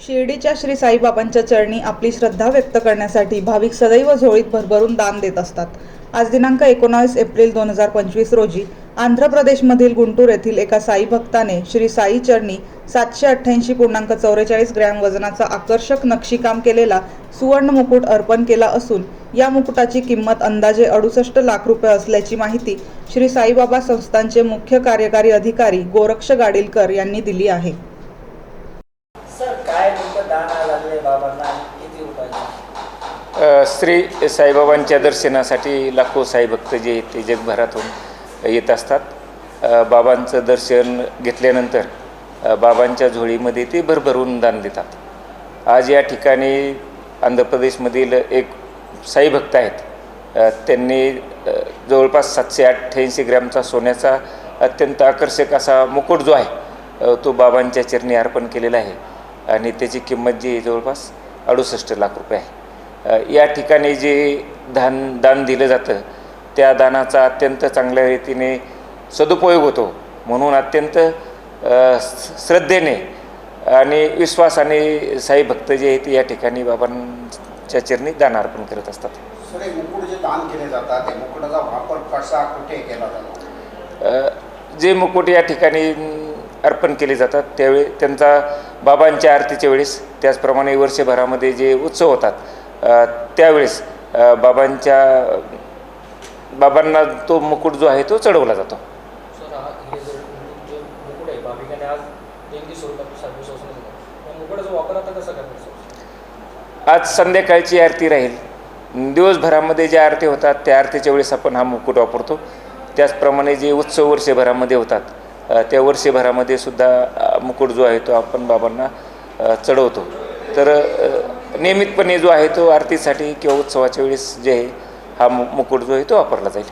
शिर्डीच्या श्री साईबाबांच्या चरणी आपली श्रद्धा व्यक्त करण्यासाठी भाविक सदैव झोळीत भरभरून दान देत असतात. आज दिनांक एकोणावीस एप्रिल दोन हजार पंचवीस रोजी आंध्र प्रदेशमधील गुंटूर येथील एका साई भक्ताने श्री साई चरणी सातशे अठ्ठ्याऐंशी पूर्णांक चौवेचाळीस ग्रॅम वजनाचा आकर्षक नक्षीकाम केलेला सुवर्ण मुकुट अर्पण केला असून या मुकुटाची किंमत अंदाजे अडुसष्ट लाख रुपये असल्याची माहिती श्री साईबाबा संस्थांचे मुख्य कार्यकारी अधिकारी गोरक्ष गाडीलकर यांनी दिली आहे. लागले बाबांना आणि किती अ, श्री साईबाबांच्या दर्शनासाठी लाखो साई भक्त जे आहेत ते जगभरातून येत असतात. अ, बाबांचं दर्शन घेतल्यानंतर अ, बाबांच्या झोळीमध्ये ते भरभरून दान देतात. आज या ठिकाणी आंध्र प्रदेशमधील एक साई भक्त आहेत. अ, त्यांनी अ, जवळपास सातशे अठ्ठ्याऐंशी ग्रॅमचा सोन्याचा अत्यंत आकर्षक असा मुकुट जो आहे अ, तो बाबांच्या चरणी अर्पण केलेला आहे. आणि त्याची किंमत जी आहे जवळपास अडुसष्ट लाख रुपये आहे. या ठिकाणी जे दान दान दिलं जातं त्या दानाचा अत्यंत चांगल्या रीतीने सदुपयोग होतो. म्हणून अत्यंत श्रद्धेने आणि विश्वासाने साई भक्त जे आहेत या ठिकाणी बाबांच्या चरणी दान अर्पण करत असतात. जे दान केले जातात त्या मुकुटाचा वापर कसा कुठे केला जातो? अ, जे मुकुट या ठिकाणी अर्पण केले जातात. त्यावेळी त्यांचा बाबांच्या आरतीच्या वेळेस त्याचप्रमाणे वर्षभरामध्ये जे उत्सव होतात त्यावेळेस बाबांच्या बाबांना तो मुकुट जो आहे तो चढवला जातो. आज संध्याकाळची आरती राहील. दिवसभरामध्ये ज्या आरती होतात त्या आरतीच्या वेळेस आपण हा मुकुट वापरतो. त्याचप्रमाणे जे उत्सव वर्षभरामध्ये होतात त्या वर्षभरामध्ये सुद्धा मुकुट जो आहे तो आपण बाबांना चढवतो. तर नियमितपणे जो आहे तो आरतीसाठी किंवा उत्सवाच्या वेळेस जे आहे हा मु मुकुट जो आहे तो वापरला जाईल.